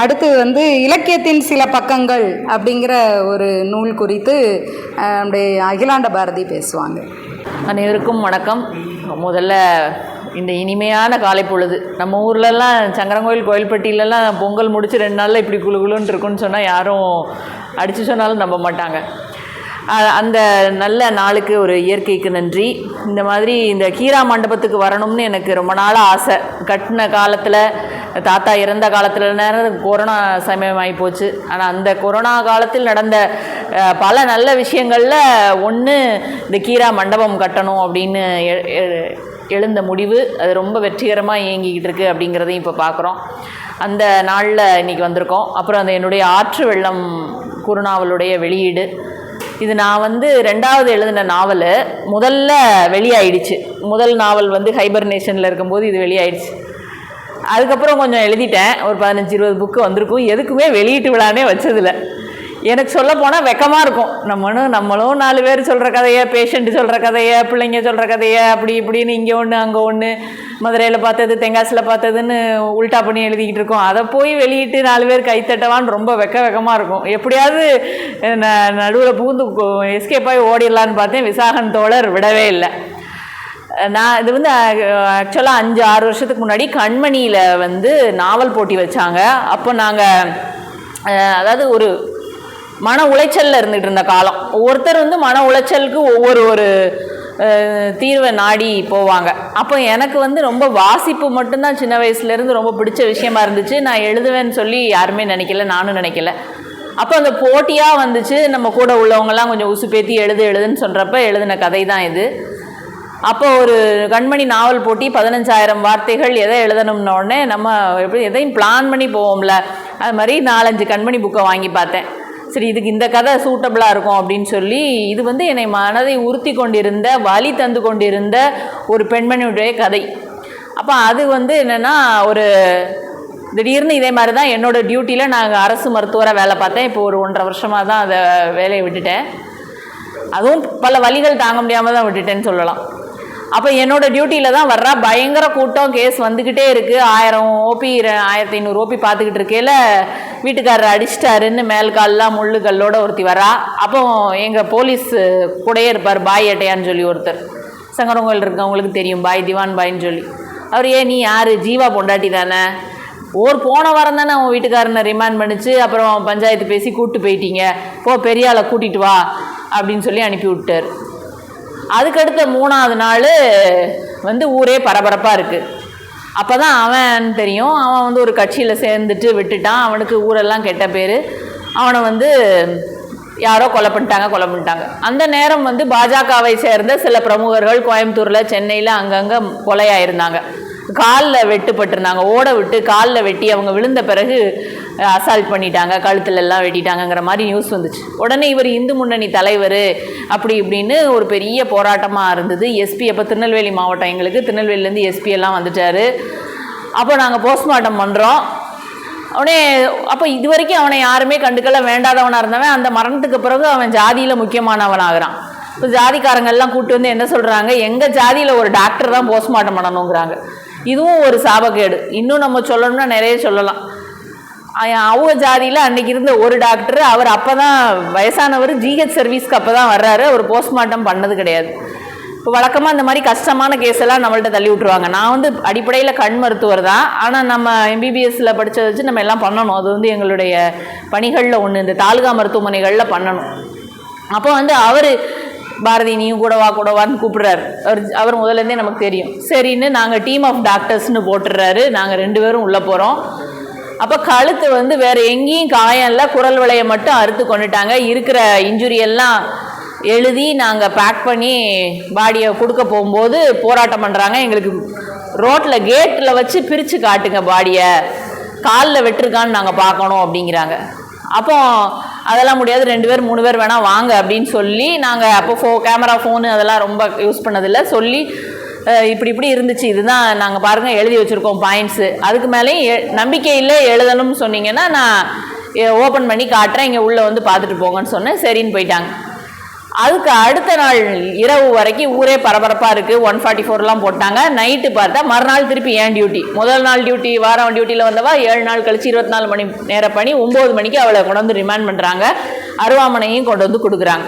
அடுத்து வந்து இலக்கியத்தின் சில பக்கங்கள் அப்படிங்கிற ஒரு நூல் குறித்து நம்முடைய அகிலாண்ட பாரதி பேசுவாங்க. அனைவருக்கும் வணக்கம். முதல்ல இந்த இனிமையான காலை பொழுது நம்ம ஊர்லலாம் சங்கரங்கோயில் கோயில்பட்டியிலலாம் பொங்கல் முடிச்சு ரெண்டு நாளில் இப்படி குளு குளுன்னு இருக்குன்னு சொன்னால் யாரும் அடித்து சொன்னாலும் நம்ப மாட்டாங்க. அந்த நல்ல நாளுக்கு ஒரு இயற்கைக்கு நன்றி. இந்த மாதிரி இந்த கீரா மண்டபத்துக்கு வரணும்னு எனக்கு ரொம்ப நாள் ஆசை. கட்டின காலத்தில் தாத்தா இறந்த காலத்தில் நேரம் கொரோனா சமயம் ஆகிப்போச்சு ஆனால் அந்த கொரோனா காலத்தில் நடந்த பல நல்ல விஷயங்களில் ஒன்று இந்த கீரா மண்டபம் கட்டணும் அப்படின்னு எ- எழுந்த முடிவு. அது ரொம்ப வெற்றிகரமாக இயங்கிக்கிட்டு இருக்குது அப்படிங்கிறதையும் இப்போ பார்க்குறோம் அந்த நாளில் இன்றைக்கி வந்திருக்கோம். அப்புறம் அந்த என்னுடைய ஆற்று வெள்ளம் குருணாவளுடைய வெளியீடு. இது நான் வந்து ரெண்டாவது எழுதின நாவல். முதல்ல வெளியாயிடுச்சு. முதல் நாவல் வந்து ஹைபர்னேஷனில் இருக்கும்போது இது வெளியாயிடுச்சு. அதுக்கப்புறம் கொஞ்சம் எழுதிட்டேன். ஒரு பதினஞ்சு இருபது புக்கு வந்திருக்கும். எதுக்குமே வெளியீட்டு விழானே வச்சதில்ல. எனக்கு சொல்ல போனால் வெக்கமாக இருக்கும். நம்மளும் நம்மளும் நாலு பேர் சொல்கிற கதையை பேஷண்ட்டு சொல்கிற கதையை பிள்ளைங்க சொல்கிற கதையை அப்படி இப்படின்னு இங்கே ஒன்று அங்கே ஒன்று மதுரையில் பார்த்தது தெங்காசில் பார்த்ததுன்னு உல்டா பண்ணி எழுதிக்கிட்டு இருக்கோம். அதை போய் வெளியிட்டு நாலு பேர் கைத்தட்டவான்னு ரொம்ப வெக்க வெக்கமாக இருக்கும். எப்படியாவது நடுவில் பூந்து எஸ்கேப் ஆகி ஓடிடலான்னு பார்த்தேன். விசாகன் தோழர் விடவே இல்லை. நான் இது வந்து ஆக்சுவலாக அஞ்சு ஆறு வருஷத்துக்கு முன்னாடி கண்மணியில் வந்து நாவல் போட்டி வச்சாங்க. அப்போ நாங்கள் அதாவது ஒரு மன உளைச்சலில் இருந்துகிட்டு இருந்த காலம். ஒவ்வொருத்தர் வந்து மன உளைச்சலுக்கு ஒவ்வொரு ஒரு தீர்வை நாடி போவாங்க. அப்போ எனக்கு வந்து ரொம்ப வாசிப்பு மட்டும்தான் சின்ன வயசுலேருந்து ரொம்ப பிடிச்ச விஷயமா இருந்துச்சு. நான் எழுதுவேன்னு சொல்லி யாருமே நினைக்கல நானும் நினைக்கல. அப்போ அந்த போட்டியாக வந்துச்சு. நம்ம கூட உள்ளவங்கெல்லாம் கொஞ்சம் உசுப்பேத்தி எழுது எழுதுன்னு சொல்கிறப்ப எழுதின கதை தான் இது. அப்போ ஒரு கண்மணி நாவல் போட்டி பதினஞ்சாயிரம் வார்த்தைகள் எதை எழுதணும்ன உடனே நம்ம எப்படி எதையும் பிளான் பண்ணி போவோம்ல. அது மாதிரி நாலஞ்சு கண்மணி புக்கை வாங்கி பார்த்தேன். சரி இதுக்கு இந்த கதை சூட்டபிளாக இருக்கும் அப்படின்னு சொல்லி இது வந்து என்னை மனதை உறுத்தி கொண்டிருந்த வலி தந்து கொண்டிருந்த ஒரு பெண்மணியுடைய கதை. அப்போ அது வந்து என்னென்னா ஒரு திடீர்னு இதே மாதிரி தான் என்னோடய டியூட்டியில் நாங்கள் அரசு மருத்துவராக வேலை பார்த்தேன். இப்போ ஒரு ஒன்றரை வருஷமாக தான் அதை வேலையை விட்டுட்டேன். அதுவும் பல வழிகள் தாங்க முடியாமல் தான் விட்டுட்டேன்னு சொல்லலாம். அப்போ என்னோட டியூட்டியில் தான் வர்றா. பயங்கர கூட்டம் கேஸ் வந்துக்கிட்டே இருக்குது ஆயிரம் ஓபி ஆயிரத்தி ஐநூறு ஓபி பார்த்துக்கிட்டு இருக்கையில் வீட்டுக்காரர் அடிச்சிட்டாருன்னு மேல் கால்லாம் முள்ளு கல்லோட ஒருத்தி வரா அப்போ எங்கள் போலீஸ் கூடயே இருப்பார். பாய் ஏட்டையான்னு சொல்லி ஒருத்தர். சங்கரங்கோயில் இருக்கவங்களுக்கு தெரியும். பாய் திவான் பாய்ன்னு சொல்லி. அவர் ஏன் நீ யார்? ஜீவா பொண்டாட்டி தானே? ஒரு போன வாரம் தானே அவன் வீட்டுக்காரனை ரிமாண்ட் பண்ணிச்சு. அப்புறம் பஞ்சாயத்து பேசி கூப்பிட்டு போயிட்டீங்க. போ பெரியாளை கூட்டிகிட்டு கூட்டிட்டு வா அப்படின்னு சொல்லி அனுப்பி விட்டார். அதுக்கடுத்த மூணாவது நாள் வந்து ஊரே பரபரப்பாக இருக்குது அப்போ தான் அவன் தெரியும். அவன் வந்து ஒரு கட்சியில் சேர்ந்துட்டு விட்டுட்டான். அவனுக்கு ஊரெல்லாம் கெட்ட பேர். அவனை வந்து யாரோ கொலை பண்ணிட்டாங்க கொலை பண்ணிட்டாங்க. அந்த நேரம் வந்து பாஜகவை சேர்ந்த சில பிரமுகர்கள் கோயம்புத்தூரில் சென்னையில் அங்கங்கே கொலையாயிருந்தாங்க. காலில் வெட்டுப்பட்டிருந்தாங்க. ஓட விட்டு காலில் வெட்டி அவங்க விழுந்த பிறகு அசால்ட் பண்ணிட்டாங்க. கழுத்துல எல்லாம் வெட்டிட்டாங்கங்கிற மாதிரி நியூஸ் வந்துச்சு. உடனே இவர் இந்து முன்னணி தலைவர் அப்படி இப்படின்னு ஒரு பெரிய போராட்டமாக இருந்தது. எஸ்பி அப்போ திருநெல்வேலி மாவட்டம் எங்களுக்கு. திருநெல்வேலியிலேருந்து எஸ்பி எல்லாம் வந்துட்டார். அப்போ நாங்கள் போஸ்ட்மார்ட்டம் பண்ணுறோம் அவனே அப்போ இது வரைக்கும் அவனை யாருமே கண்டுக்கல. வேண்டாதவனாக இருந்தவன். அந்த மரணத்துக்கு பிறகு அவன் ஜாதியில் முக்கியமானவனாகிறான். இப்போ ஜாதிக்காரங்கள்லாம் கூப்பிட்டு வந்து என்ன சொல்கிறாங்க எங்கள் ஜாதியில் ஒரு டாக்டர் தான் போஸ்ட்மார்ட்டம் பண்ணணுங்கிறாங்க. இதுவும் ஒரு சாபக்கேடு இன்னும் நம்ம சொல்லணும்னா நிறைய சொல்லலாம். அவங்க ஜாதியில் அன்னைக்கு இருந்த ஒரு டாக்டர் அவர் அப்போ தான் வயசானவர் ஜிஹெச் சர்வீஸ்க்கு அப்போ தான் வர்றாரு. அவர் போஸ்ட்மார்ட்டம் பண்ணது கிடையாது. இப்போ வழக்கமாக இந்த மாதிரி கஷ்டமான கேஸ் எல்லாம் நம்மள்ட்ட தள்ளி விட்ருவாங்க நான் வந்து அடிப்படையில் கண் மருத்துவர் தான். ஆனால் நம்ம எம்பிபிஎஸ்சில் படித்ததை வச்சு நம்ம எல்லாம் பண்ணணும். அது வந்து எங்களுடைய பணிகளில் ஒன்று இந்த தாலுகா மருத்துவமனைகளில் பண்ணணும். அப்போ வந்து அவர் பாரதி நீயும் கூட வா கூட வான்னு கூப்பிடுறாரு. அவர் அவர் முதல்லேருந்தே நமக்கு தெரியும். சரின்னு நாங்கள் டீம் ஆஃப் டாக்டர்ஸ்னு போட்டுடுறாரு. நாங்கள் ரெண்டு பேரும் உள்ளே போகிறோம் அப்போ கழுத்து வந்து வேறு எங்கேயும் காயம் இல்லை. குரல் விலையை மட்டும் அறுத்து கொண்டுட்டாங்க. இருக்கிற இன்ஜுரி எல்லாம் எழுதி நாங்கள் பேக் பண்ணி பாடியை கொடுக்க போகும்போது போராட்டம் பண்ணுறாங்க எங்களுக்கு ரோட்டில் கேட்டில் வச்சு பிரித்து காட்டுங்க பாடியை காலில் வெட்டிருக்கான்னு நாங்கள் பார்க்கணும் அப்படிங்கிறாங்க. அப்போ அதெல்லாம் முடியாது. ரெண்டு பேர் மூணு பேர் வேணால் வாங்க அப்படின்னு சொல்லி நாங்கள் அப்போ ஃபோ கேமரா ஃபோனு அதெல்லாம் ரொம்ப யூஸ் பண்ணதில்லை. சொல்லி இப்படி இப்படி இருந்துச்சு. இதுதான் நாங்கள் பாருங்கள் எழுதி வச்சுருக்கோம் பாயிண்ட்ஸு அதுக்கு மேலேயும் எ- நம்பிக்கை இல்லை எழுதணும்னு சொன்னீங்கன்னா நான் ஓப்பன் பண்ணி காட்டுறேன். இங்கே உள்ளே வந்து பார்த்துட்டு போங்கன்னு சொன்னேன். சரின்னு போயிட்டாங்க. அதுக்கு அடுத்த நாள் இரவு வரைக்கும் ஊரே பரபரப்பாக இருக்குது ஒன் ஃபார்ட்டி ஃபோர்லாம் போட்டாங்க. நைட்டு பார்த்தா மறுநாள் திருப்பி ஏன் டியூட்டி முதல் நாள் டியூட்டி வாரம் டியூட்டியில் வந்தவா? ஏழு நாள் கழிச்சு இருபத்தி நாலு மணி நேர பணி. ஒம்பது மணிக்கு அவளை கொண்டு வந்து ரிமாண்ட் பண்ணுறாங்க அருவாமனையும் கொண்டு வந்து கொடுக்குறாங்க.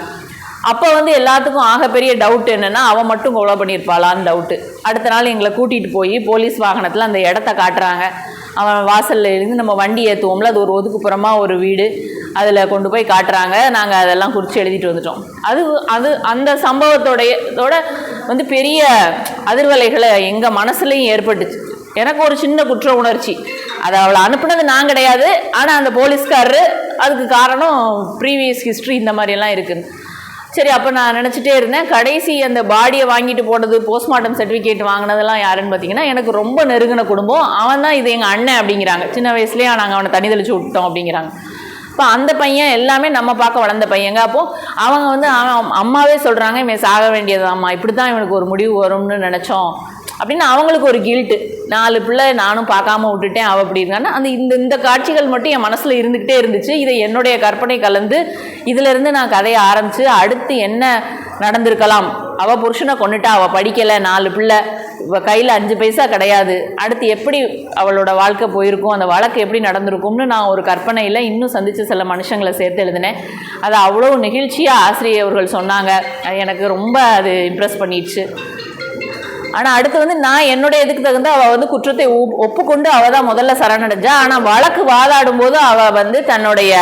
அப்போ வந்து எல்லாத்துக்கும் ஆகப்பெரிய டவுட் என்னென்னா அவன் மட்டும் கொலை பண்ணியிருப்பாளான்னு டவுட்டு அடுத்த நாள் எங்களை கூட்டிகிட்டு போய் போலீஸ் வாகனத்தில் அந்த இடத்த காட்டுறாங்க. அவன் வாசல்ல இருந்து நம்ம வண்டி ஏற்றுவோம்ல அது ஒரு ஒதுக்குப்புறமா ஒரு வீடு. அதில் கொண்டு போய் காட்டுறாங்க. நாங்கள் அதெல்லாம் குறித்து எழுதிட்டு வந்துட்டோம். அது அது அந்த சம்பவத்தோடையதோட வந்து பெரிய அதிர்வலைகளை எங்கள் மனசுலையும் ஏற்பட்டுச்சு. எனக்கு ஒரு சின்ன குற்ற உணர்ச்சி. அதை அவளை அனுப்புனது நான் கிடையாது. ஆனால் அந்த போலீஸ்காரரு அதுக்கு காரணம் ப்ரீவியஸ் ஹிஸ்ட்ரி இந்த மாதிரியெல்லாம் இருக்குது சரி அப்போ நான் நினச்சிட்டே இருந்தேன். கடைசி அந்த பாடியை வாங்கிட்டு போனது போஸ்ட்மார்ட்டம் சர்டிஃபிகேட் வாங்கினதெல்லாம் யாருன்னு பார்த்தீங்கன்னா எனக்கு ரொம்ப நெருங்கின குடும்பம். அவன் தான் இது எங்கள் அண்ணன் அப்படிங்கிறாங்க. சின்ன வயசுலேயே நாங்கள் அவனை தனி தெளிச்சு விட்டோம் அப்படிங்கிறாங்க. இப்போ அந்த பையன் எல்லாமே நம்ம பார்க்க வளர்ந்த பையங்க. அப்போது அவங்க வந்து அம்மாவே சொல்கிறாங்க இவன் சாக வேண்டியது அம்மா இப்படி தான் இவனுக்கு ஒரு முடிவு வரும்னு நினச்சோம். அப்படின்னு அவங்களுக்கு ஒரு கில்ட்டு நாலு பிள்ளை நானும் பார்க்காம விட்டுட்டேன் அவள் அப்படி இருக்கான்னா. அந்த இந்த இந்த காட்சிகள் மட்டும் என் மனசில் இருந்துக்கிட்டே இருந்துச்சு. இதை என்னுடைய கற்பனை கலந்து இதிலிருந்து நான் கதையை ஆரம்பித்து அடுத்து என்ன நடந்திருக்கலாம். அவள் புருஷனை கொண்டுட்டா அவள் படிக்கலை நாலு பிள்ளை இவ கையில் அஞ்சு பைசா கிடையாது. அடுத்து எப்படி அவளோட வாழ்க்கை போயிருக்கும் அந்த வழக்கு எப்படி நடந்திருக்கும்னு நான் ஒரு கற்பனையில் இன்னும் சந்தித்த சில மனுஷங்களை சேர்த்து எழுதினேன். அது அவ்வளோ நெகிழ்ச்சியாக ஆசிரியர் அவர்கள் சொன்னாங்க. அது எனக்கு ரொம்ப அது இம்ப்ரெஸ் பண்ணிடுச்சு. ஆனால் அடுத்து வந்து நான் என்னுடைய இதுக்கு தகுந்த அவள் வந்து குற்றத்தை ஒப்புக்கொண்டு அவள் தான் முதல்ல சரணடைஞ்சா. ஆனால் வழக்கு வாதாடும் போது அவள் வந்து தன்னுடைய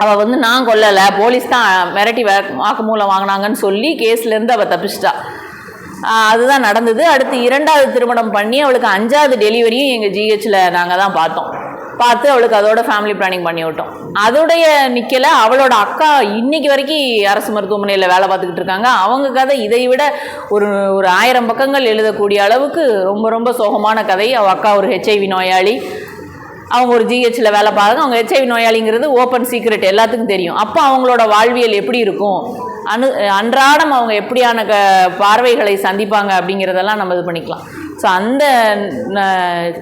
அவள் வந்து நான் கொல்லலை போலீஸ் தான் மிரட்டி வா- வாக்குமூலம் வாங்கினாங்கன்னு சொல்லி கேஸ்லேருந்து அவள் தப்பிச்சிட்டா. அதுதான் நடந்தது. அடுத்து இரண்டாவது திருமணம் பண்ணி அவளுக்கு அஞ்சாவது டெலிவரியும் எங்கள் ஜிஹெச்சில் நாங்கள் தான் பார்த்தோம். பார்த்து அவளுக்கு அதோட ஃபேமிலி பிளானிங் பண்ணி விட்டோம். அதோடைய நிற்கலை அவளோட அக்கா இன்னைக்கு வரைக்கும் அரசு மருத்துவமனையில் வேலை பார்த்துக்கிட்டு இருக்காங்க. அவங்க கதை இதை விட ஒரு ஒரு ஆயிரம் பக்கங்கள் எழுதக்கூடிய அளவுக்கு ரொம்ப ரொம்ப சோகமான கதை. அவள் அக்கா ஒரு ஹெச்ஐவி நோயாளி. அவங்க ஒரு ஜிஹெச்சில் வேலை பார்க்குறாங்க. அவங்க ஹெச்ஐவி நோயாளிங்கிறது ஓப்பன் சீக்ரெட் எல்லாத்துக்கும் தெரியும். அப்போ அவங்களோட வாழ்வியல் எப்படி இருக்கும்? அனு அன்றாடம் அவங்க எப்படியான க பார்வைகளை சந்திப்பாங்க அப்படிங்கிறதெல்லாம் நம்ம இது பண்ணிக்கலாம். ஸோ அந்த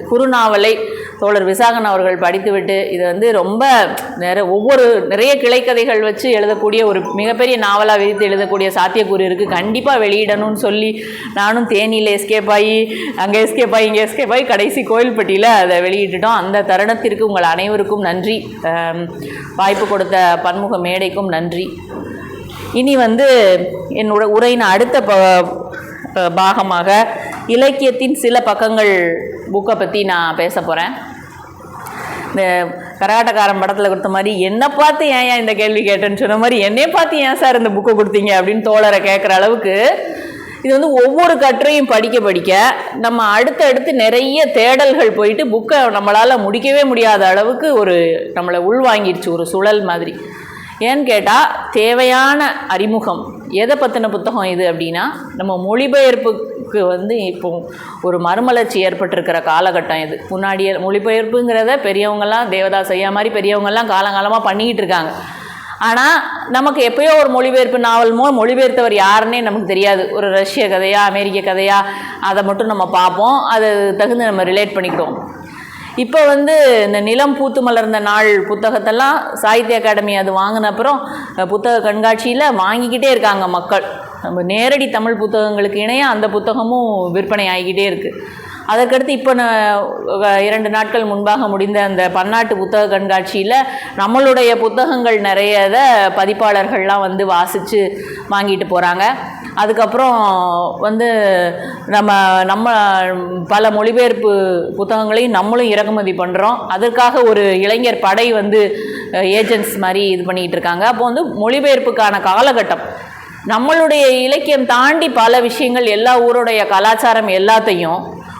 குறுநாவலை தோழர் விசாகன் அவர்கள் படித்துவிட்டு இது வந்து ரொம்ப நிறைய ஒவ்வொரு நிறைய கிளைக்கதைகள் வச்சு எழுதக்கூடிய ஒரு மிகப்பெரிய நாவலாக விரித்து எழுதக்கூடிய சாத்தியக்கூறு இருக்குது கண்டிப்பாக வெளியிடணும்னு சொல்லி நானும் தேனியில் எஸ்கேப் ஆகி அங்கே எஸ்கேப் ஆகி இங்கே எஸ்கேப் ஆகி கடைசி கோயில்பட்டியில் அதை வெளியிட்டுட்டோம். அந்த தருணத்திற்கு உங்கள் அனைவருக்கும் நன்றி. வாய்ப்பு கொடுத்த பன்முக மேடைக்கும் நன்றி. இனி வந்து என்னோட உரையின் அடுத்த ப பாகமாக இலக்கியத்தின் சில பக்கங்கள் புக்கை பற்றி நான் பேச போகிறேன் இந்த கரகாட்டக்காரன் படத்தில் கொடுத்த மாதிரி என்னை பார்த்து ஏன் ஏன் இந்த கேள்வி கேட்டேன்னு சொன்ன மாதிரி என்னை பார்த்து ஏன் சார் இந்த புக்கை கொடுத்தீங்க? அப்படின்னு தோழரை கேட்குற அளவுக்கு இது வந்து ஒவ்வொரு கட்டுரையும் படிக்க படிக்க நம்ம அடுத்தடுத்து நிறைய தேடல்கள் போயிட்டு புக்கை நம்மளால் முடிக்கவே முடியாத அளவுக்கு ஒரு நம்மளை உள்வாங்கிடுச்சு ஒரு சுழல் மாதிரி. ஏன்னு கேட்டால் தேவையான அறிமுகம் எதை பற்றின புத்தகம் இது அப்படின்னா நம்ம மொழிபெயர்ப்புக்கு வந்து இப்போ ஒரு மறுமலர்ச்சி ஏற்பட்டிருக்கிற காலகட்டம் இது. முன்னாடியே மொழிபெயர்ப்புங்கிறத பெரியவங்கெல்லாம் தேவதாஸ் ஐயா மாதிரி பெரியவங்கெல்லாம் காலங்காலமாக பண்ணிக்கிட்டு இருக்காங்க. ஆனால் நமக்கு எப்பயோ ஒரு மொழிபெயர்ப்பு நாவல்மோ மொழிபெயர்த்தவர் யாருன்னே நமக்கு தெரியாது. ஒரு ரஷ்ய கதையா அமெரிக்க கதையா அதை மட்டும் நம்ம பார்ப்போம். அது தகுந்து நம்ம ரிலேட் பண்ணிக்கிறோம். இப்போ வந்து இந்த நிலம் பூத்து மலர்ந்த நாள் புத்தகத்தெல்லாம் சாகித்ய அகாடமி அது வாங்கின அப்புறம் புத்தக கண்காட்சியில் வாங்கிக்கிட்டே இருக்காங்க மக்கள். நம்ம நேரடி தமிழ் புத்தகங்களுக்கு இணையாக அந்த புத்தகமும் விற்பனை ஆகிக்கிட்டே இருக்குது அதற்கடுத்து இப்போ நான் இரண்டு நாட்கள் முன்பாக முடிந்த அந்த பன்னாட்டு புத்தக கண்காட்சியில் நம்மளுடைய புத்தகங்கள் நிறைய இதை பதிப்பாளர்கள்லாம் வந்து வாசித்து வாங்கிட்டு போகிறாங்க அதுக்கப்புறம் வந்து நம்ம நம்ம பல மொழிபெயர்ப்பு புத்தகங்களையும் நம்மளும் இறக்குமதி பண்ணுறோம் அதற்காக ஒரு இளைஞர் படை வந்து ஏஜென்ட்ஸ் மாதிரி இது பண்ணிகிட்டு இருக்காங்க. அப்போ வந்து மொழிபெயர்ப்புக்கான காலகட்டம். நம்மளுடைய இலக்கியம் தாண்டி பல விஷயங்கள் எல்லா ஊருடைய கலாச்சாரம் எல்லாத்தையும்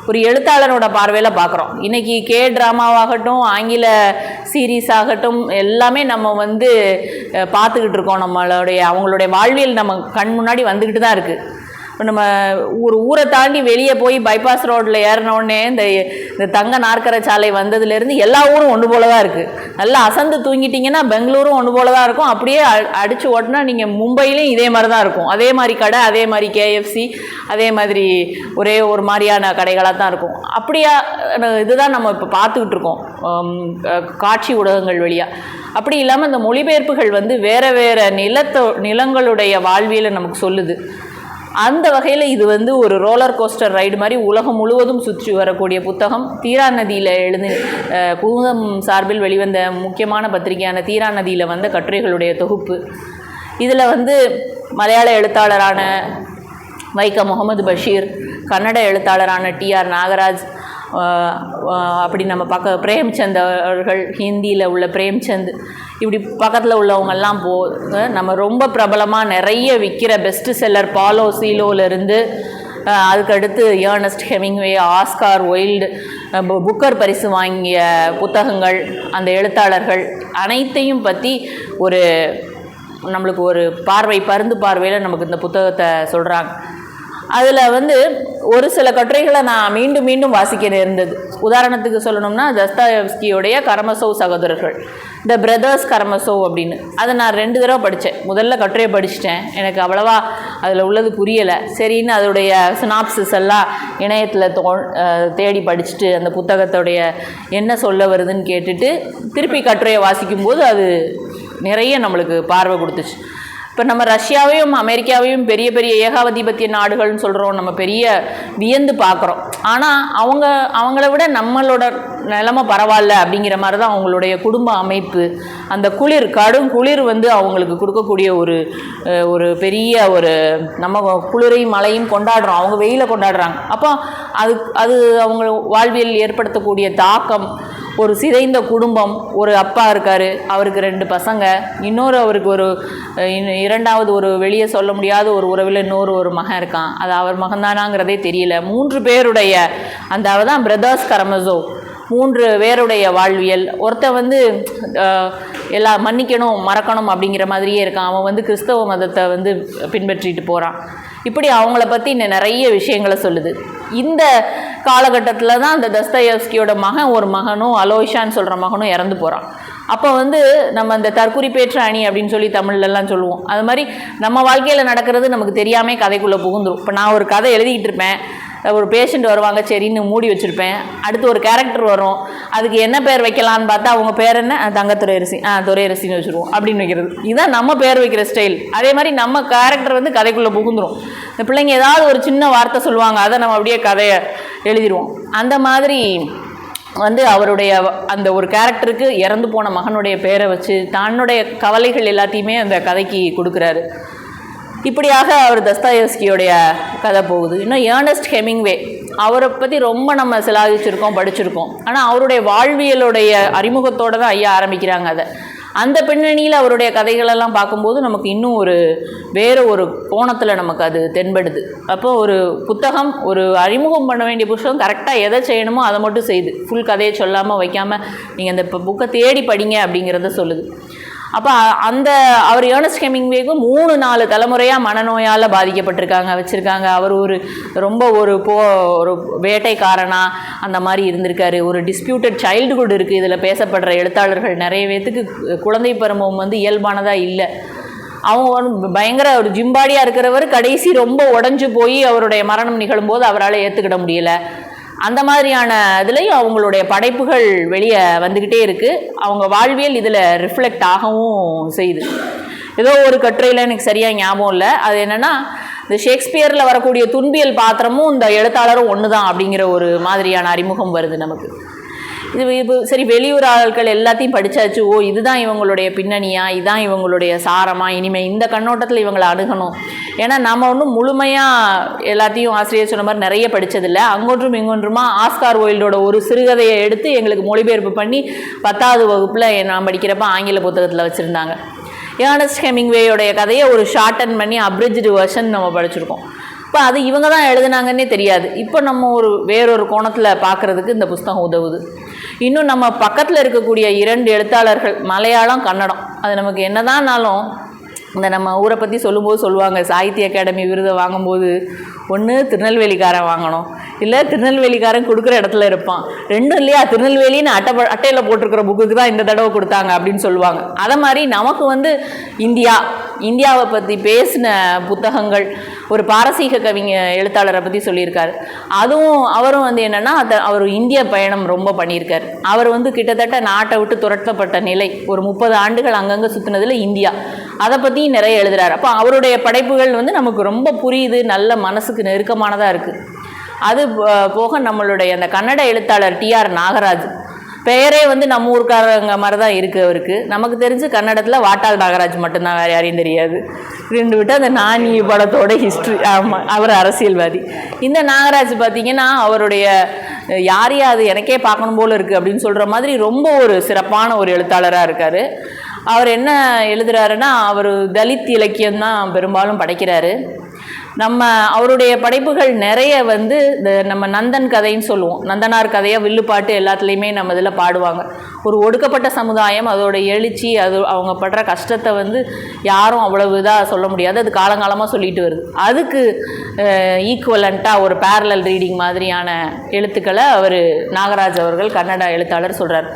ஒரு எழுத்தாளரோட பார்வையில் பார்க்குறோம் இன்றைக்கி கே ட்ராமாவாகட்டும் ஆங்கில சீரீஸ் ஆகட்டும் எல்லாமே நம்ம வந்து பார்த்துக்கிட்டு இருக்கோம். நம்மளுடைய அவங்களுடைய வாழ்வியல் நம்ம கண் முன்னாடி வந்துக்கிட்டு தான் இருக்குது இப்போ நம்ம ஒரு ஊரை தாண்டி வெளியே போய் பைபாஸ் ரோட்டில் ஏறினோடனே இந்த இந்த தங்க நாற்கரை சாலை வந்ததுலேருந்து எல்லா ஊரும் ஒன்று போல தான் இருக்குது நல்லா அசந்து தூங்கிட்டிங்கன்னா பெங்களூரும் ஒன்று போல தான் இருக்கும். அப்படியே அ- ஓட்டினா நீங்கள் மும்பையிலையும் இதே மாதிரி தான் இருக்கும். அதே மாதிரி கடை அதே மாதிரி கேஎஃப்சி அதே மாதிரி ஒரே ஒரு மாதிரியான கடைகளாக தான் இருக்கும். அப்படியா இதுதான் நம்ம இப்போ பார்த்துக்கிட்டு இருக்கோம். காட்சி ஊடகங்கள் வழியாக அப்படி இல்லாமல் இந்த மொழிபெயர்ப்புகள் வந்து வேறு வேறு நிலத்தோ நிலங்களுடைய வாழ்வியலை நமக்கு சொல்லுது. அந்த வகையில் இது வந்து ஒரு ரோலர் கோஸ்டர் ரைடு மாதிரி உலகம் முழுவதும் சுற்றி வரக்கூடிய புத்தகம். தீரா நதியில் எழுந்து அஹ், சார்பில் வெளிவந்த முக்கியமான பத்திரிகையான தீரா நதியில் வந்த கட்டுரைகளுடைய தொகுப்பு. இதில் வந்து மலையாள எழுத்தாளரான வைக்க முகமது பஷீர் கன்னட எழுத்தாளரான டிஆர் நாகராஜ் அப்படி நம்ம பார்க்க பிரேம்சந்த் அவர்கள் ஹிந்தியில் உள்ள பிரேம்சந்த் இப்படி பக்கத்தில் உள்ளவங்கெல்லாம் போ நம்ம ரொம்ப பிரபலமாக நிறைய விற்கிற பெஸ்ட் செல்லர் பாலோ சீலோலேருந்து அதுக்கடுத்து ஏர்னஸ்ட் ஹெமிங்வே ஆஸ்கார் ஒயில்டு பு- புக்கர் பரிசு வாங்கிய புத்தகங்கள் அந்த எழுத்தாளர்கள் அனைத்தையும் பற்றி ஒரு நம்மளுக்கு ஒரு பார்வை பருந்து பார்வையில் நமக்கு இந்த புத்தகத்தை சொல்கிறாங்க அதில் வந்து ஒரு சில கட்டுரைகளை நான் மீண்டும் மீண்டும் வாசிக்க நேர்ந்தது. உதாரணத்துக்கு சொல்லணும்னா தஸ்தாயவ்ஸ்கியோடைய கரமசோவ் சகோதரர்கள் த பிரதர்ஸ் கரமசோவ் அப்படின்னு. அதை நான் ரெண்டு தடவை படித்தேன் முதல்ல கட்டுரையை படிச்சிட்டேன். எனக்கு அவ்வளவா அதில் உள்ளது புரியலை. சரின்னு அதோடைய சினாப்சிஸ் எல்லாம் இணையத்தில் தோ தேடி படிச்சுட்டு அந்த புத்தகத்தோடைய என்ன சொல்ல வருதுன்னு கேட்டுட்டு திருப்பி கட்டுரையை வாசிக்கும்போது அது நிறைய நம்மளுக்கு பார்வை கொடுத்துச்சு. இப்போ நம்ம ரஷ்யாவையும் அமெரிக்காவையும் பெரிய பெரிய ஏகாதிபத்திய நாடுகள்னு சொல்கிறோம் நம்ம பெரிய வியந்து பார்க்குறோம். ஆனால் அவங்க அவங்கள விட நம்மளோட நிலமை பரவாயில்ல அப்படிங்கிற மாதிரி தான் அவங்களுடைய குடும்ப அமைப்பு. அந்த குளிர் கடும் குளிர் வந்து அவங்களுக்கு கொடுக்கக்கூடிய ஒரு ஒரு பெரிய ஒரு நம்ம குளிரையும் மழையும் கொண்டாடுறோம். அவங்க வெயில கொண்டாடுறாங்க. அப்போ அது அது அவங்க வாழ்வியல் ஏற்படுத்தக்கூடிய தாக்கம் ஒரு சிதைந்த குடும்பம் ஒரு அப்பா இருக்கார் அவருக்கு ரெண்டு பசங்க இன்னொரு அவருக்கு ஒரு இரண்டாவது ஒரு வெளியே சொல்ல முடியாத ஒரு உறவில் இன்னொரு ஒரு மகன் இருக்கான். அது அவர் மகன்தானாங்கிறதே தெரியல. மூன்று பேருடைய அந்த தான் பிரதர்ஸ் கரமசோ மூன்று பேருடைய வாழ்வியல். ஒருத்தன் வந்து எல்லா மன்னிக்கணும் மறக்கணும் அப்படிங்கிற மாதிரியே இருக்கான். அவன் வந்து கிறிஸ்தவ மதத்தை வந்து பின்பற்றிட்டு போகிறான் இப்படி அவங்கள பற்றி இன்னும் நிறைய விஷயங்களை சொல்லுது. இந்த காலகட்டத்தில் தான் அந்த தஸ்தயஸ்கியோட மகன் ஒரு மகனும் அலோஷான்னு சொல்கிற மகனும் இறந்து போகிறான் அப்போ வந்து நம்ம அந்த தற்குறிப்பேற்ற அணி அப்படின்னு சொல்லி தமிழ்லலாம் சொல்லுவோம். அது மாதிரி நம்ம வாழ்க்கையில் நடக்கிறது நமக்கு தெரியாமல் கதைக்குள்ளே புகுந்துடும் இப்போ நான் ஒரு கதை எழுதிக்கிட்டு இருப்பேன். ஒரு பேஷண்ட் வருவாங்க சரின்னு மூடி வச்சுருப்பேன். அடுத்து ஒரு கேரக்டர் வரும். அதுக்கு என்ன பேர் வைக்கலான்னு பார்த்தா அவங்க பேர் என்ன? அஹ் தங்கத்துறை அரிசி ஆ துறை அரிசின்னு வச்சுருவோம். அப்படின்னு வைக்கிறது. இதுதான் நம்ம பேர் வைக்கிற ஸ்டைல் அதே மாதிரி நம்ம கேரக்டர் வந்து கதைக்குள்ளே புகுந்துடும் இந்த பிள்ளைங்க ஏதாவது ஒரு சின்ன வார்த்தை சொல்லுவாங்க அதை நம்ம அப்படியே கதையை எழுதிடுவோம். அந்த மாதிரி வந்து அவருடைய அந்த ஒரு கேரக்டருக்கு இறந்து போன மகனுடைய பேரை வச்சு தன்னுடைய கவலைகள் எல்லாத்தையுமே அந்த கதைக்கு கொடுக்குறாரு. இப்படியாக அவர் தஸ்தாயஸ்கியோடைய கதை போகுது. இன்னும் ஏர்னஸ்ட் ஹெமிங்வே அவரை பற்றி ரொம்ப நம்ம சிலாகிச்சிருக்கோம் படிச்சிருக்கோம். ஆனால் அவருடைய வாழ்வியலுடைய அறிமுகத்தோடு தான் ஐயா ஆரம்பிக்கிறாங்க அதை. அந்த பின்னணியில் அவருடைய கதைகளெல்லாம் பார்க்கும்போது நமக்கு இன்னும் ஒரு வேறு ஒரு கோணத்தில் நமக்கு அது தென்படுது. அப்போ ஒரு புத்தகம் ஒரு அறிமுகம் பண்ண வேண்டிய புத்தகம் கரெக்டாக எதை செய்யணுமோ அதை மட்டும் செய்யுது ஃபுல் கதையை சொல்லாமல் வைக்காமல் நீங்கள் அந்த புக்கை தேடி படிங்க அப்படிங்கிறத சொல்லுது. அப்போ அந்த அவர் ஏர்னஸ்ட் ஹெமிங்வேக்கு மூணு நாலு தலைமுறையாக மனநோயால் பாதிக்கப்பட்டிருக்காங்க வச்சுருக்காங்க. அவர் ஒரு ரொம்ப ஒரு போ ஒரு வேட்டைக்காரனாக அந்த மாதிரி இருந்திருக்காரு. ஒரு டிஸ்பியூட்டட் சைல்டுஹுட் இருக்குது இதில் பேசப்படுற எழுத்தாளர்கள் நிறைய பேத்துக்கு குழந்தை பருவம் வந்து இயல்பானதாக இல்லை. அவங்க பயங்கர ஒரு ஜிம்பாடியாக இருக்கிறவர் கடைசி ரொம்ப உடஞ்சு போய் அவருடைய மரணம் நிகழும்போது அவரால் ஏற்றுக்கிட முடியலை. அந்த மாதிரியான இதுலேயும் அவங்களுடைய படைப்புகள் வெளியே வந்துக்கிட்டே இருக்குது அவங்க வாழ்வியல் இதில் ரிஃப்ளெக்ட் ஆகவும் செய்யுது. ஏதோ ஒரு கட்டுரையில் எனக்கு சரியாக ஞாபகம் இல்லை. அது என்னென்னா இந்த ஷேக்ஸ்பியரில் வரக்கூடிய துன்பியல் பாத்திரமும் இந்த எழுத்தாளரும் ஒன்று தான் அப்படிங்கிற ஒரு மாதிரியான அறிமுகம் வருது நமக்கு. இது இப்போ சரி வெளியூர் ஆட்கள் எல்லாத்தையும் படிச்சாச்சு. ஓ இதுதான் இவங்களுடைய பின்னணியா? இதுதான் இவங்களுடைய சாரமா? இனிமேல் இந்த கண்ணோட்டத்தில் இவங்களை அணுகணும் ஏன்னா நம்ம ஒன்றும் முழுமையாக எல்லாத்தையும் ஆசிரியர் சொன்ன மாதிரி நிறைய படித்ததில்லை அங்கொன்றும் இங்கொன்றுமா ஆஸ்கார் ஒயில்டோட ஒரு சிறுகதையை எடுத்து எங்களுக்கு மொழிபெயர்ப்பு பண்ணி பத்தாவது வகுப்பில் நான் படிக்கிறப்ப ஆங்கில புத்தகத்தில் வச்சுருந்தாங்க. ஏர்னஸ்ட் ஹெமிங்வேயோடைய கதையை ஒரு ஷார்டன் பண்ணி அப்ரிஜ்டு வெர்ஷன் நம்ம படிச்சிருக்கோம். இப்போ அது இவங்க தான் எழுதுனாங்கன்னே தெரியாது. இப்போ நம்ம ஒரு வேறொரு கோணத்தில் பார்க்குறதுக்கு இந்த புஸ்தகம் உதவுது. இன்னும் நம்ம பக்கத்தில் இருக்கக்கூடிய இரண்டு எழுத்தாளர்கள் மலையாளம் கன்னடம். அது நமக்கு என்னதான்னாலும் இந்த நம்ம ஊரை பற்றி சொல்லும்போது சொல்லுவாங்க சாகித்ய அகாடமி விருதை வாங்கும்போது ஒன்று திருநெல்வேலிக்காரன் வாங்கணும். இல்லை திருநெல்வேலிக்காரன் கொடுக்குற இடத்துல இருப்பான். ரெண்டும் இல்லையா? திருநெல்வேலின்னு அட்டை அட்டையில் போட்டிருக்கிற புக்குக்கு தான் இந்த தடவை கொடுத்தாங்க அப்படின்னு சொல்லுவாங்க. அதை மாதிரி நமக்கு வந்து இந்தியா இந்தியாவை பற்றி பேசின புத்தகங்கள் ஒரு பாரசீக கவிஞ எழுத்தாளரை பற்றி சொல்லியிருக்காரு. அதுவும் அவரும் வந்து என்னென்னா அதை அவர் இந்திய பயணம் ரொம்ப பண்ணியிருக்காரு. அவர் வந்து கிட்டத்தட்ட நாட்டை விட்டு துரத்தப்பட்ட நிலை ஒரு முப்பது ஆண்டுகள் அங்கங்கே சுற்றினதில் இந்தியா. அதை பற்றி பற்றியும் நிறைய எழுதுகிறார் அப்போ அவருடைய படைப்புகள் வந்து நமக்கு ரொம்ப புரியுது நல்ல மனசுக்கு நெருக்கமானதாக இருக்குது அது போ- போக நம்மளுடைய அந்த கன்னட எழுத்தாளர் டிஆர் நாகராஜ் பெயரே வந்து நம்ம ஊருக்காரங்க மாதிரி தான் இருக்குது அவருக்கு. நமக்கு தெரிஞ்சு கன்னடத்தில் வாட்டாள் நாகராஜ் மட்டும்தான் வேறு யாரையும் தெரியாது. ரெண்டு விட்டு அந்த நாணி படத்தோட ஹிஸ்ட்ரி ஆமாம் அவர் அரசியல்வாதி. இந்த நாகராஜ் பார்த்தீங்கன்னா அவருடைய யாரையாவது அது எனக்கே பார்க்கணும் போல் இருக்குது அப்படின்னு சொல்கிற மாதிரி ரொம்ப ஒரு சிறப்பான ஒரு எழுத்தாளராக இருக்கார். அவர் என்ன எழுதுறாருன்னா அவர் தலித் இலக்கியம் தான் பெரும்பாலும் படைக்கிறாரு. நம்ம அவருடைய படைப்புகள் நிறைய வந்து இந்த நம்ம நந்தன் கதைன்னு சொல்லுவோம். நந்தனார் கதையாக வில்லுப்பாட்டு எல்லாத்துலேயுமே நம்ம இதில் பாடுவாங்க. ஒரு ஒடுக்கப்பட்ட சமுதாயம் அதோட எழுச்சி அது அவங்க படுற கஷ்டத்தை வந்து யாரும் அவ்வளவு இதாக சொல்ல முடியாது. அது காலங்காலமாக சொல்லிட்டு வருது. அதுக்கு ஈக்குவலண்ட்டாக ஒரு பேரலல் ரீடிங் மாதிரியான எழுத்துக்களை அவர் நாகராஜ் அவர்கள் கன்னட எழுத்தாளர் சொல்கிறார்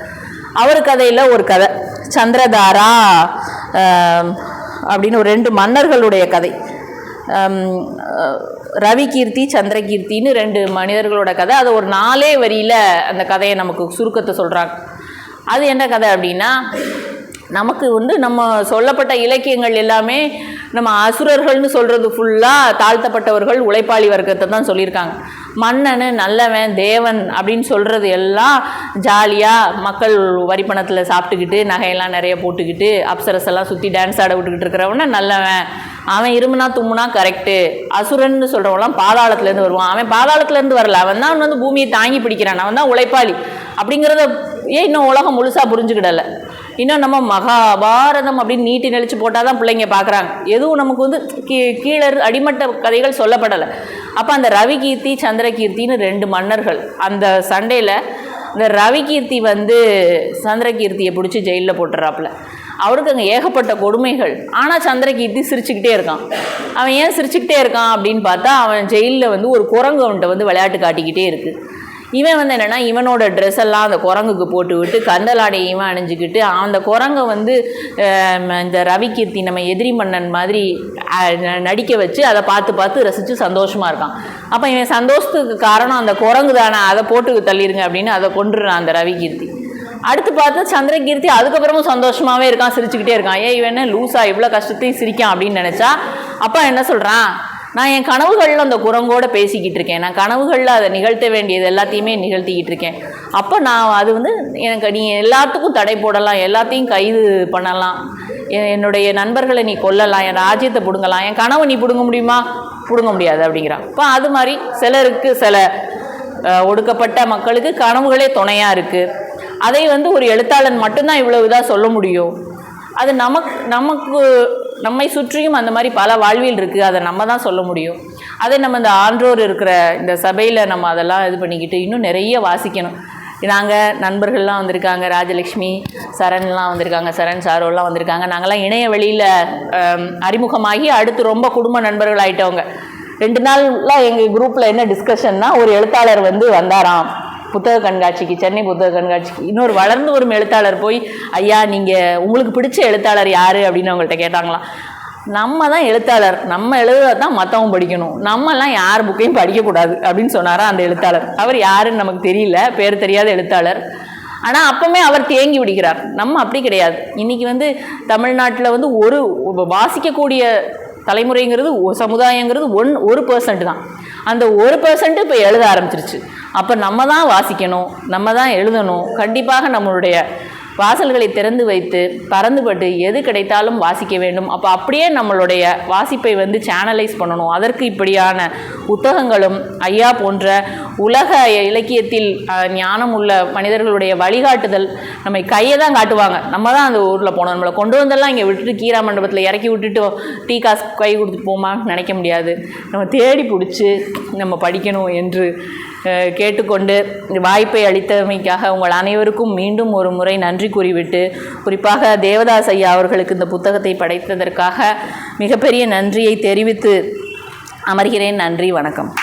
அவர் கதையில் ஒரு கதை. சந்திரதாரா அப்படின்னு ஒரு ரெண்டு மன்னர்களுடைய கதை. ரவி கீர்த்தி சந்திரகீர்த்தின்னு ரெண்டு மனிதர்களோட கதை. அது ஒரு நாலே வரியில் அந்த கதையை நமக்கு சுருக்கத்தை சொல்கிறாங்க அது என்ன கதை அப்படின்னா நமக்கு வந்து நம்ம சொல்லப்பட்ட இலக்கியங்கள் எல்லாமே நம்ம அசுரர்கள்னு சொல்கிறது ஃபுல்லாக தாழ்த்தப்பட்டவர்கள் உழைப்பாளி வர்க்கத்தை தான் சொல்லியிருக்காங்க. மன்னன் நல்லவன் தேவன் அப்படின்னு சொல்கிறது எல்லாம் ஜாலியாக மக்கள் வரிப்பணத்தில் சாப்பிட்டுக்கிட்டு நகையெல்லாம் நிறைய போட்டுக்கிட்டு அப்சரஸ் எல்லாம் சுற்றி டான்ஸ் ஆட விட்டுக்கிட்டு இருக்கிறவன நல்லவன். அவன் இருமுனா தும்முனா கரெக்டு அசுரன்னு சொல்கிறவங்களாம் பாதாளத்துலேருந்து வருவான். அவன் பாதாளத்துலேருந்து வரல. அவன் தான் வந்து பூமியை தாங்கி பிடிக்கிறான். அவன் தான் உழைப்பாளி. அப்படிங்கிறத ஏன் இன்னும் உலகம் முழுசாக புரிஞ்சுக்கிடலை? இன்னும் நம்ம மகாபாரதம் அப்படின்னு நீட்டி நெளிச்சு போட்டால் தான் பிள்ளைங்க பார்க்குறாங்க. எதுவும் நமக்கு வந்து கீ கீழே அடிமட்ட கதைகள் சொல்லப்படலை. அப்போ அந்த ரவி கீர்த்தி சந்திரகீர்த்தின்னு ரெண்டு மன்னர்கள் அந்த சண்டையில் இந்த ரவி கீர்த்தி வந்து சந்திரகீர்த்தியை பிடிச்சி ஜெயிலில் போட்டுறாப்புல. அவருக்கு அங்கே ஏகப்பட்ட கொடுமைகள். ஆனால் சந்திரகீர்த்தி சிரிச்சுக்கிட்டே இருக்கான். அவன் ஏன் சிரிச்சுக்கிட்டே இருக்கான் அப்படின்னு பார்த்தா அவன் ஜெயிலில் வந்து ஒரு குரங்கு அவன்கிட்ட வந்து விளையாட்டு காட்டிக்கிட்டே இருக்குது இவன் வந்து என்னென்னா இவனோட ட்ரெஸ் எல்லாம் அந்த குரங்குக்கு போட்டு விட்டு கந்தலாடையை இவன் அணிஞ்சுக்கிட்டு அந்த குரங்கை வந்து இந்த ரவி கீர்த்தி நம்ம எதிரி மன்னன் மாதிரி ந- நடிக்க வச்சு அதை பார்த்து பார்த்து ரசித்து சந்தோஷமாக இருக்கான். அப்போ இவன் சந்தோஷத்துக்கு காரணம் அந்த குரங்கு தானே அதை போட்டு தள்ளிடுங்க அப்படின்னு அதை கொண்டுடுறான் அந்த ரவி கீர்த்தி. அடுத்து பார்த்தா சந்திரகீர்த்தி அதுக்கப்புறமும் சந்தோஷமாகவே இருக்கான் சிரிச்சுக்கிட்டே இருக்கான். ஏன் இவன் லூஸாக இவ்வளோ கஷ்டத்தையும் சிரிக்கான் அப்படின்னு நினச்சா அப்பா என்ன சொல்கிறான் நான் என் கனவுகளில் அந்த குரங்கோடு பேசிக்கிட்டு இருக்கேன். நான் கனவுகளில் அதை நிகழ்த்த வேண்டியது எல்லாத்தையுமே நிகழ்த்திக்கிட்டு இருக்கேன். அப்போ நான் அது வந்து எனக்கு நீ எல்லாத்துக்கும் தடை போடலாம் எல்லாத்தையும் கைது பண்ணலாம். என்னுடைய நண்பர்களை நீ கொல்லலாம் என் ராஜ்யத்தை பிடுங்கலாம் என் கனவை நீ பிடுங்க முடியுமா? பிடுங்க முடியாது அப்படிங்கிறான் இப்போ அது மாதிரி சிலருக்கு சில ஒடுக்கப்பட்ட மக்களுக்கு கனவுகளே துணையாக இருக்குது அதை வந்து ஒரு எழுத்தாளன் மட்டும்தான் இவ்வளவு இதாக சொல்ல முடியும். அது நமக்கு நமக்கு நம்மை சுற்றியும் அந்த மாதிரி பல வாழ்வில் இருக்குது அதை நம்ம தான் சொல்ல முடியும். அதை நம்ம இந்த ஆன்றோர் இருக்கிற இந்த சபையில் நம்ம அதெல்லாம் இது பண்ணிக்கிட்டு இன்னும் நிறைய வாசிக்கணும். நாங்கள் நண்பர்கள்லாம் வந்திருக்காங்க. ராஜலக்ஷ்மி சரண்லாம் வந்திருக்காங்க. சரண் சாரோலாம் வந்திருக்காங்க. நாங்கள்லாம் இணைய வெளியில் அறிமுகமாகி அடுத்து ரொம்ப குடும்ப நண்பர்கள் ஆயிட்டவங்க. ரெண்டு நாள்லாம் எங்கள் குரூப்பில் என்ன டிஸ்கஷன்னா ஒரு எழுத்தாளர் வந்து வந்தாராம். புத்தக கண்காட்சிக்கு சென்னை புத்தக கண்காட்சிக்கு. இன்னொரு வளர்ந்து வரும் எழுத்தாளர் போய் ஐயா நீங்கள் உங்களுக்கு பிடிச்ச எழுத்தாளர் யார்? அப்படின்னு அவங்கள்ட்ட கேட்டாங்களாம். நம்ம தான் எழுத்தாளர். நம்ம எழுதுறத தான் மற்றவங்க படிக்கணும். நம்மலாம் யார் புக்கையும் படிக்கக்கூடாது அப்படின்னு சொன்னாரா அந்த எழுத்தாளர். அவர் யாருன்னு நமக்கு தெரியல. பேர் தெரியாத எழுத்தாளர். ஆனால் அப்போவுமே அவர் தேங்கி விடுகிறார். நம்ம அப்படி கிடையாது. இன்றைக்கி வந்து தமிழ்நாட்டில் வந்து ஒரு வாசிக்கக்கூடிய தலைமுறைங்கிறது சமுதாயங்கிறது ஒன் ஒரு பர்சன்ட் தான். அந்த ஒரு பர்சன்ட் இப்போ எழுத ஆரம்பிச்சிருச்சு. அப்போ நம்ம தான் வாசிக்கணும் நம்ம தான் எழுதணும். கண்டிப்பாக நம்மளுடைய வாசல்களை திறந்து வைத்து பறந்துபட்டு எது கிடைத்தாலும் வாசிக்க வேண்டும். அப்போ அப்படியே நம்மளுடைய வாசிப்பை வந்து சேனலைஸ் பண்ணணும். அதற்கு இப்படியான புத்தகங்களும் ஐயா போன்ற உலக இலக்கியத்தில் ஞானம் உள்ள மனிதர்களுடைய வழிகாட்டுதல் நம்மை கையை தான் காட்டுவாங்க. நம்ம தான் அந்த ஊரில் போனோம். நம்மளை கொண்டு வந்தெல்லாம் இங்கே விட்டுட்டு கீரா மண்டபத்தில் இறக்கி விட்டுட்டு டீ காசு கை கொடுத்துட்டு போமான்னு நினைக்க முடியாது. நம்ம தேடி பிடிச்சி நம்ம படிக்கணும் என்று கேட்டுக்கொண்டு இந்த வாய்ப்பை அளித்தமைக்காக உங்கள் அனைவருக்கும் மீண்டும் ஒரு முறை நன்றி கூறிவிட்டு குறிப்பாக தேவதாஸ் ஐயா அவர்களுக்கு இந்த புத்தகத்தை படைத்ததற்காக மிகப்பெரிய நன்றியை தெரிவித்து அமர்கிறேன். நன்றி வணக்கம்.